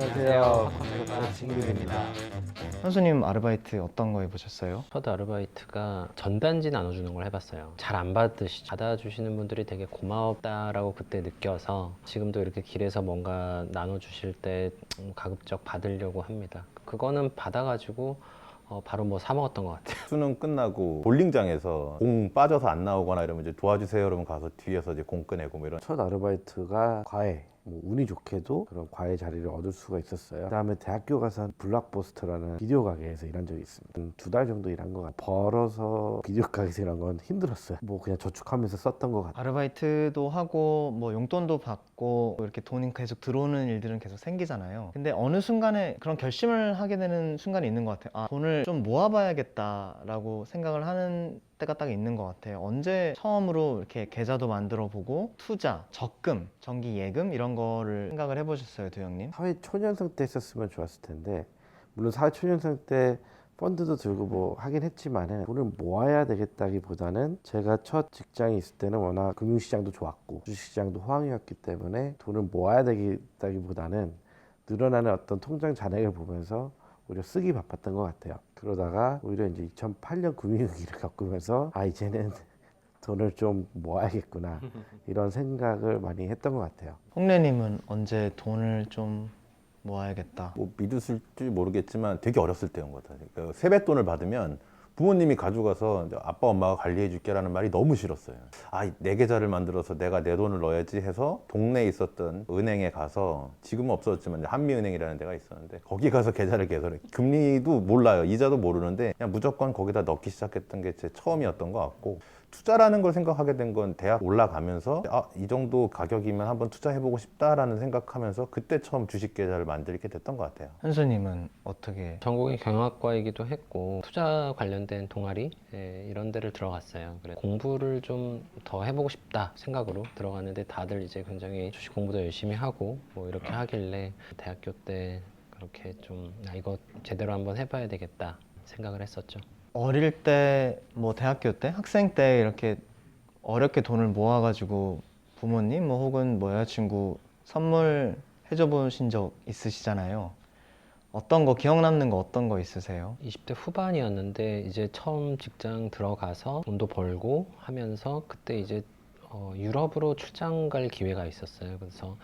안녕하세요. 팝콘 친구입니다. 현수님 아르바이트 어떤 거 해보셨어요? 첫 아르바이트가 전단지 나눠주는 걸 해봤어요. 잘 안 받으시, 받아주시는 분들이 되게 고마웠다라고 그때 느껴서 지금도 이렇게 길에서 뭔가 나눠주실 때 음, 가급적 받으려고 합니다. 그거는 받아가지고 어, 바로 뭐 사 먹었던 것 같아요. 수능 끝나고 볼링장에서 공 빠져서 안 나오거나 이러면 이제 도와주세요 이러면 가서 뒤에서 이제 공 꺼내고 뭐 이런 첫 아르바이트가 과외 뭐 운이 좋게도 그런 과외 자리를 얻을 수가 있었어요. 그다음에 대학교 가서 블락버스터라는 비디오 가게에서 일한 적이 있습니다. 두 달 정도 일한 것 같아요. 벌어서 비디오 가게에서 일한 건 힘들었어요. 뭐 그냥 저축하면서 썼던 것 같아요. 아르바이트도 하고 뭐 용돈도 받고 이렇게 돈이 계속 들어오는 일들은 계속 생기잖아요. 근데 어느 순간에 그런 결심을 하게 되는 순간이 있는 것 같아요. 아, 돈을 좀 모아봐야겠다라고 생각을 하는 때가 딱 있는 것 같아요. 언제 처음으로 이렇게 계좌도 만들어 보고 투자, 적금, 정기 예금 이런 거를 생각을 해보셨어요, 두영님? 사회 초년생 때 했었으면 좋았을 텐데 물론 사회 초년생 때 펀드도 들고 뭐 하긴 했지만은 돈을 모아야 되겠다기보다는 제가 첫 직장이 있을 때는 워낙 금융시장도 좋았고 주식시장도 호황이었기 때문에 돈을 모아야 되겠다기보다는 늘어나는 어떤 통장 잔액을 보면서 오히려 쓰기 바빴던 것 같아요. 그러다가 오히려 이제 2008년 금융위기를 겪으면서 아 이제는 돈을 좀 모아야겠구나 이런 생각을 많이 했던 것 같아요. 홍래님은 언제 돈을 좀 모아야겠다. 뭐 믿으실지 모르겠지만 되게 어렸을 때인 것 같아요. 그러니까 세뱃돈을 받으면 부모님이 가져가서 아빠 엄마가 관리해 줄게라는 말이 너무 싫었어요. 아, 내 계좌를 만들어서 내가 내 돈을 넣어야지 해서 동네에 있었던 은행에 가서 지금은 없어졌지만 한미은행이라는 데가 있었는데 거기 가서 계좌를 개설해. 금리도 몰라요. 이자도 모르는데 그냥 무조건 거기다 넣기 시작했던 게 제 처음이었던 것 같고 투자라는 걸 생각하게 된 건 대학 올라가면서 아, 이 정도 가격이면 한번 투자해보고 싶다라는 생각하면서 그때 처음 주식 계좌를 만들게 됐던 것 같아요. 현수님은 어떻게 전공이 경영학과이기도 했고 투자 관련된 동아리 예, 이런 데를 들어갔어요. 그래 공부를 좀 더 해보고 싶다 생각으로 들어갔는데 다들 이제 굉장히 주식 공부도 열심히 하고 뭐 이렇게 하길래 대학교 때 그렇게 좀 아, 이거 제대로 한번 해봐야 되겠다 생각을 했었죠. 어릴 때 뭐 대학교 때 학생 때 이렇게 어렵게 돈을 모아가지고 부모님 뭐 혹은 뭐 여자친구 선물 해줘 보신 적 있으시잖아요. 어떤 거 기억 남는 거 어떤 거 있으세요? 20대 후반이었는데 이제 처음 직장 들어가서 돈도 벌고 하면서 그때 이제 어, 유럽으로 출장 갈 기회가 있었어요. 그래서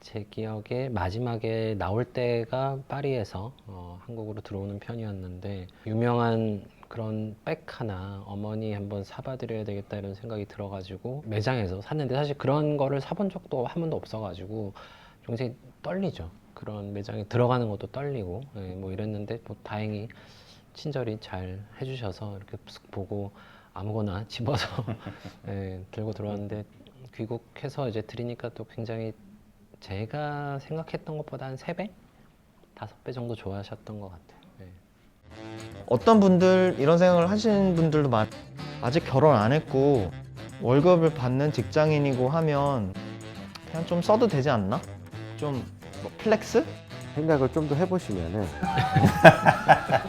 제 기억에 마지막에 나올 때가 파리에서 어, 한국으로 들어오는 편이었는데 유명한 그런 백 하나 어머니 한번 사봐드려야 되겠다 이런 생각이 들어가지고 매장에서 샀는데 사실 그런 거를 사본 적도 한 번도 없어가지고 굉장히 떨리죠. 그런 매장에 들어가는 것도 떨리고 예, 뭐 이랬는데 뭐 다행히 친절히 잘 해주셔서 이렇게 쓱 보고 아무거나 집어서 예, 들고 들어왔는데 귀국해서 이제 드리니까 또 굉장히 제가 생각했던 것보다 한세 배, 다섯 배 정도 좋아하셨던 것 같아요. 예. 어떤 분들 이런 생각을 하시는 분들도 많. 아직 결혼 안 했고 월급을 받는 직장인이고 하면 그냥 좀 써도 되지 않나? 좀뭐 플렉스? 생각을 좀 더 해보시면은